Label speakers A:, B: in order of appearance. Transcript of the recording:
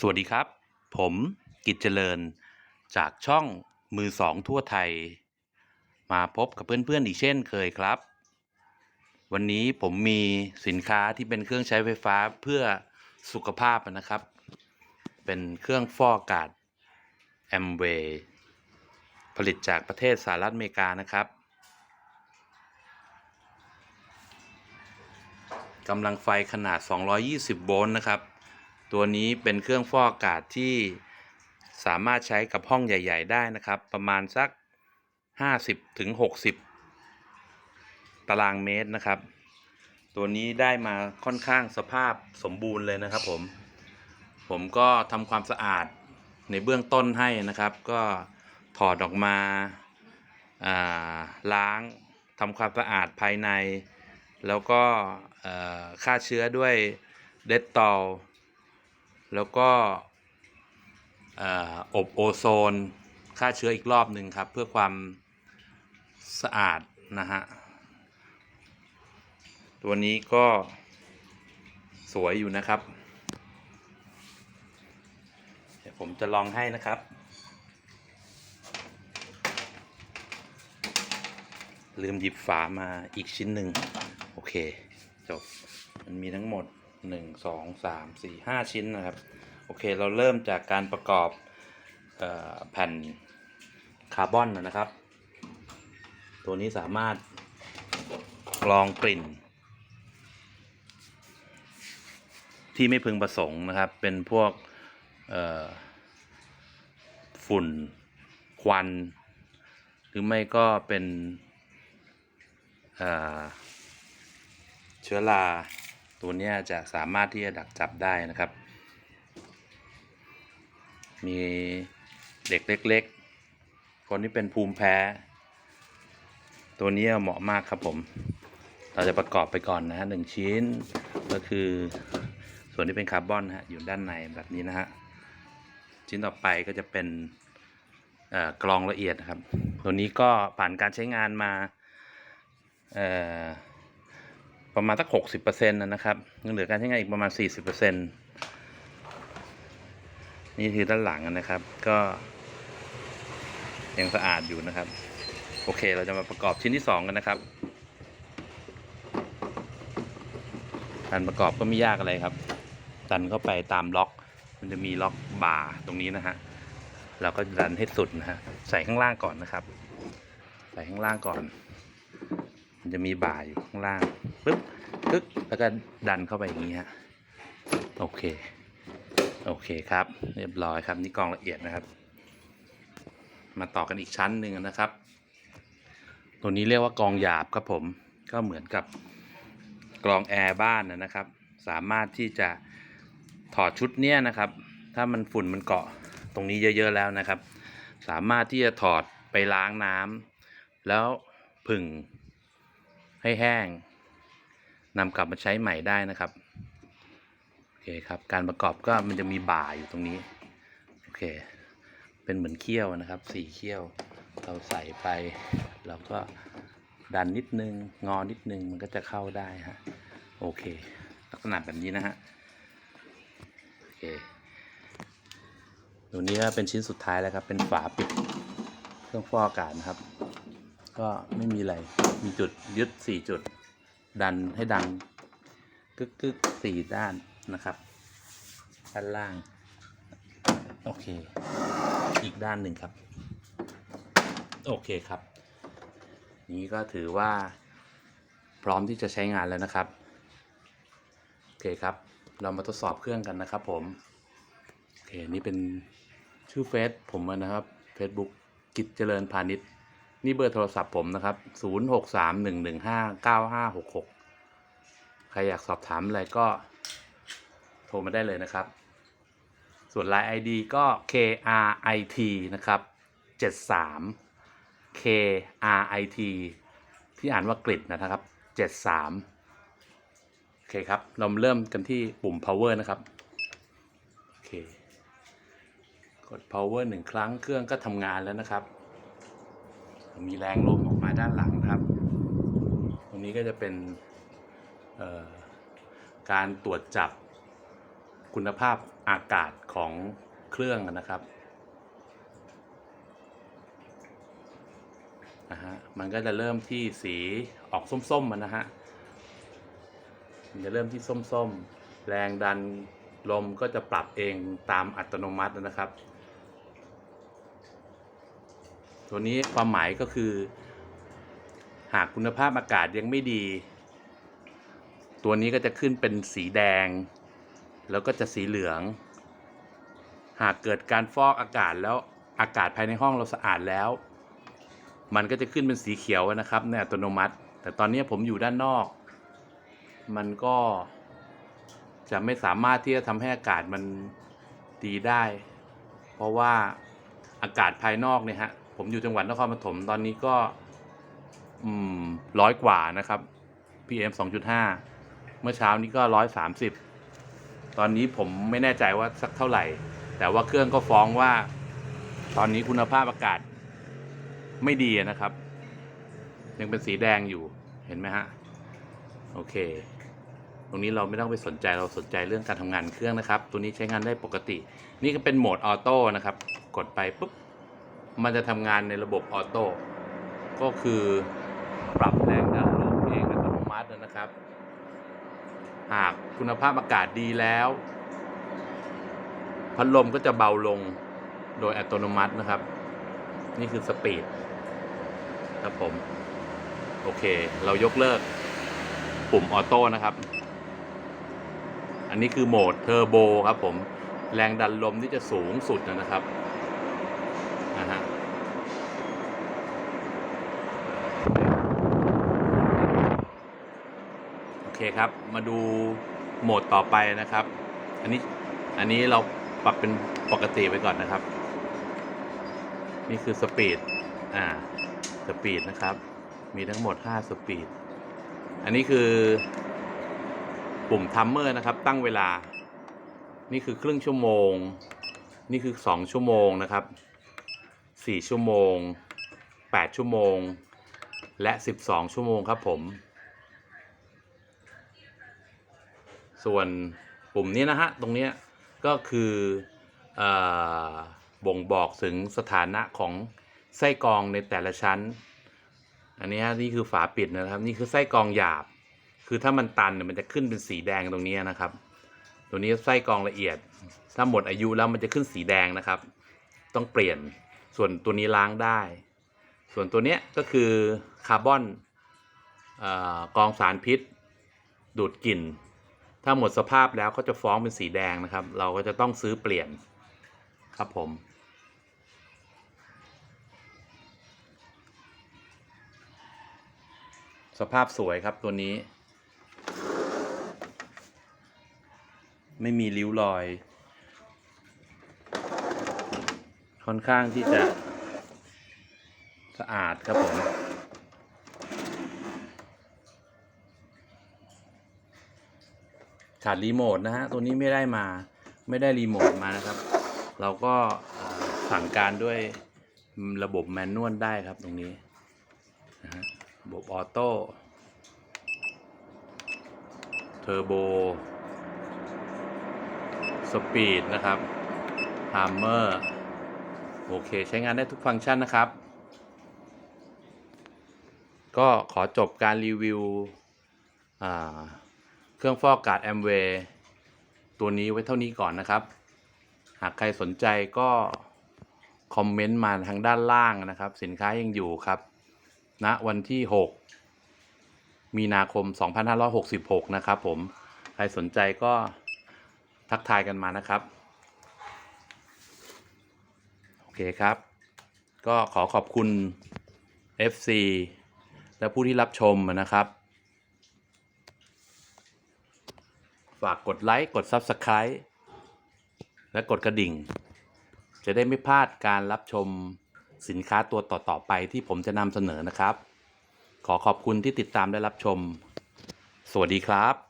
A: สวัสดีครับ ผมกิจเจริญ จากช่องมือสองทั่วไทย มาพบกับเพื่อนๆอีกเช่นเคยครับ วันนี้ผมมีสินค้าที่เป็นเครื่องใช้ไฟฟ้าเพื่อสุขภาพนะครับ เป็นเครื่องฟอกอากาศแอมเวย์ผลิตจากประเทศสหรัฐอเมริกานะครับกำลังไฟขนาด 220 โวลต์นะครับ ตัวนี้เป็นเครื่องฟอกอากาศที่สามารถใช้กับห้องใหญ่ ๆ ได้นะครับ ประมาณสัก 50ถึง60 ตารางเมตรนะครับ ตัวนี้ได้มาค่อนข้างสภาพสมบูรณ์เลยนะครับผม ผมก็ทำความสะอาดในเบื้องต้นให้นะครับ ก็ถอดออกมาาล้างทำความสะอาดภายใน แล้วก็ฆ่าเชื้อด้วยเดตตอล แล้วก็ออบโอโซนฆ่าเชื้ออีกรอบหนึ่งครับ เพื่อความสะอาดนะฮะ ตัวนี้ก็สวยอยู่นะครับ เดี๋ยวผมจะลองให้นะครับ ลืมหยิบฝามาอีกชิ้นหนึ่ง โอเค จบ มันมีทั้งหมด 1 2 3 4 5ชิ้นนะครับ โอเคเราเริ่มจากการประกอบออแผ่นคาร์บอนนะครับ ตัวนี้สามารถกรองกลิ่น ที่ไม่พึงประสงค์นะครับ เป็นพวกฝุ่นควัน หรือไม่ก็เป็นเชื้อรา ตัวนี้จะสามารถที่จะดักจับได้นะครับ มีเด็กเล็ก ๆ คนที่เป็นภูมิแพ้ ตัวนี้เหมาะมากครับผม เราจะประกอบไปก่อนนะฮะหนึ่งชิ้นก็คือส่วนที่เป็นคาร์บอนฮะอยู่ด้านในแบบนี้นะฮะชิ้นต่อไปก็จะเป็นกรองละเอียดนะครับ ตัวนี้ก็ผ่านการใช้งานมา ประมาณสักหกสิบเปอร์เซ็นต์นะครับยังเหลือการใช้งานอีกประมาณสี่สิบเปอร์เซ็นต์นี่คือด้านหลังนะครับ ก็ยังสะอาดอยู่นะครับ โอเคเราจะมาประกอบชิ้นที่สองกันนะครับ การประกอบก็ไม่ยากอะไรครับ ดันเข้าไปตามล็อก มันจะมีล็อกบ่าตรงนี้นะฮะเราก็ดันให้สุดนะฮะใส่ข้างล่างก่อนนะครับ ใส่ข้างล่างก่อน มันจะมีบ่าอยู่ข้างล่าง ปึ๊บกึ๊กแล้วก็ดันเข้าไปอย่างนี้ฮะโอเค โอเคครับ เรียบร้อยครับนี่กองละเอียดนะครับ มาต่อกันอีกชั้นหนึ่งนะครับ ตัวนี้เรียกว่ากองหยาบครับผมก็เหมือนกับกรองแอร์บ้านนะนะครับ สามารถที่จะถอดชุดเนี้ยนะครับ ถ้ามันฝุ่นมันเกาะตรงนี้เยอะๆแล้วนะครับ สามารถที่จะถอดไปล้างน้ำแล้วผึ่งให้แห้ง นำกลับมาใช้ใหม่ได้นะครับโอเคครับการประกอบก็มันจะมีบ่าอยู่ตรงนี้โอเคเป็นเหมือนเขี้ยวนะครับสี่เขี้ยว เราใส่ไปแล้วก็ดันนิดนึงงอนิดนึงมันก็จะเข้าได้ฮะโอเค ลักษณะแบบนี้นะฮะโอเคตัวนี้เป็นชิ้นสุดท้ายแล้วครับ เป็นฝาปิดเครื่องฟอกอากาศนะครับ ก็ไม่มีอะไร มีจุดยึดสี่จุด ดันให้ดังกึกกึกสี่ด้านนะครับ ด้านล่าง โอเค อีกด้านหนึ่งครับ โอเคครับ นี้ก็ถือว่า พร้อมที่จะใช้งานแล้วนะครับ โอเคครับ เรามาทดสอบเครื่องกันนะครับ ผม โอเค นี่เป็นชื่อเฟซผมนะครับ Facebook กิจเจริญพาณิชย์ นี่เบอร์โทรศัพท์ผมนะครับ 0 6 3 1 1 5 9 5 6 6 ใครอยากสอบถามอะไรก็โทรมาได้เลยนะครับ ส่วน Line ID ก็ KRIT นะครับ 73 KRIT ที่อ่านว่ากริดนะครับ 73 โอเคครับ เรามาเริ่มกันที่ปุ่ม power นะครับ โอเค กด power หนึ่งครั้งเครื่องก็ทำงานแล้วนะครับ มีแรงลมออกมาด้านหลังนะครับ ตรงนี้ก็จะเป็นการตรวจจับคุณภาพอากาศของเครื่องนะครับนะฮะมันก็จะเริ่มที่สีออกส้มๆมันนะฮะมันจะเริ่มที่ส้มๆ แรงดันลมก็จะปรับเองตามอัตโนมัตินะครับ ตัวนี้ความหมายก็คือ หากคุณภาพอากาศยังไม่ดี ตัวนี้ก็จะขึ้นเป็นสีแดง แล้วก็จะสีเหลือง หากเกิดการฟอกอากาศแล้วอากาศภายในห้องเราสะอาดแล้ว มันก็จะขึ้นเป็นสีเขียวนะครับในอัตโนมัติ แต่ตอนนี้ผมอยู่ด้านนอก มันก็จะไม่สามารถที่จะทำให้อากาศมันดีได้ เพราะว่าอากาศภายนอกเนี่ยฮะ ผมอยู่จังหวัดนครปฐมตอนนี้ก็ร้อยกว่านะครับ PM 2.5 เมื่อเช้านี้ก็ร้อยสามสิบตอนนี้ผมไม่แน่ใจว่าสักเท่าไหร่ แต่ว่าเครื่องก็ฟ้องว่า ตอนนี้คุณภาพอากาศไม่ดีนะครับ ยังเป็นสีแดงอยู่เห็นไหมฮะ โอเค ตรงนี้เราไม่ต้องไปสนใจเราสนใจเรื่องการทำงานเครื่องนะครับ ตัวนี้ใช้งานได้ปกติ นี่ก็เป็นโหมดออโต้นะครับ กดไปปุ๊บ มันจะทำงานในระบบออโต้ก็คือปรับแรงดันลมเองอัตโนมัตินะครับ หากคุณภาพอากาศดีแล้ว พัดลมก็จะเบาลงโดยอัตโนมัตินะครับ นี่คือสปีดครับผม โอเค เรายกเลิกปุ่มออโต้นะครับ อันนี้คือโหมดเทอร์โบครับผม แรงดันลมที่จะสูงสุดนะครับ นะฮะโอเคครับมาดูโหมดต่อไปนะครับ อันนี้อันนี้เราปรับเป็นปกติไปก่อนนะครับ นี่คือสปีดอ่าสปีดนะครับ มีทั้งหมด 5 สปีด อันนี้คือปุ่มทัมเมอร์นะครับ ตั้งเวลา นี่คือครึ่งชั่วโมง นี่คือ 2 ชั่วโมงนะครับ 4 ชั่วโมง 8 ชั่วโมง และ 12 ชั่วโมงครับผม ส่วนปุ่มนี้นะฮะ ตรงนี้ก็คือเออบ่งบอกถึงสถานะของไส้กรองในแต่ละชั้น อันนี้ฮะนี่คือฝาปิดนะครับ นี่คือไส้กรองหยาบ คือถ้ามันตันเนี่ยมันจะขึ้นเป็นสีแดงตรงนี้นะครับ ตัวนี้ไส้กรองละเอียด ถ้าหมดอายุแล้วมันจะขึ้นสีแดงนะครับ ต้องเปลี่ยน ส่วนตัวนี้ล้างได้ ส่วนตัวเนี้ยก็คือคาร์บอนอกองสารพิษ ดูดกลิ่น ถ้าหมดสภาพแล้วเขาจะฟ้องเป็นสีแดงนะครับ เราก็จะต้องซื้อเปลี่ยนครับผมสภาพสวยครับตัวนี้ ไม่มีริ้วรอย ค่อนข้างที่จะสะอาดครับผมขาดรีโมทนะฮะ ตัวนี้ไม่ได้มา ไม่ได้รีโมทมานะครับ เราก็สั่งการด้วยระบบแมนนวลได้ครับตรงนี้นะฮะระบบออโต้ เทอร์โบ สปีดนะครับ ฮาร์เมอร์ โอเคใช้งานได้ทุกฟังก์ชันนะครับ ก็ขอจบการรีวิวเครื่องฟอกอากาศแอมเวย์ตัวนี้ไว้เท่านี้ก่อนนะครับ หากใครสนใจก็คอมเมนต์มาทางด้านล่างนะครับ สินค้ายังอยู่ครับณนะวันที่ 6 มีนาคม 2566 นะครับผม ใครสนใจก็ทักทายกันมานะครับ โอ เคครับ ก็ขอขอบคุณ FC และผู้ที่รับชมนะครับ ฝากกดไลค์กด Subscribe และกดกระดิ่ง จะได้ไม่พลาดการรับชมสินค้าตัวต่อ ๆ ไปที่ผมจะนำเสนอนะครับ ขอขอบคุณที่ติดตามและรับชม สวัสดีครับ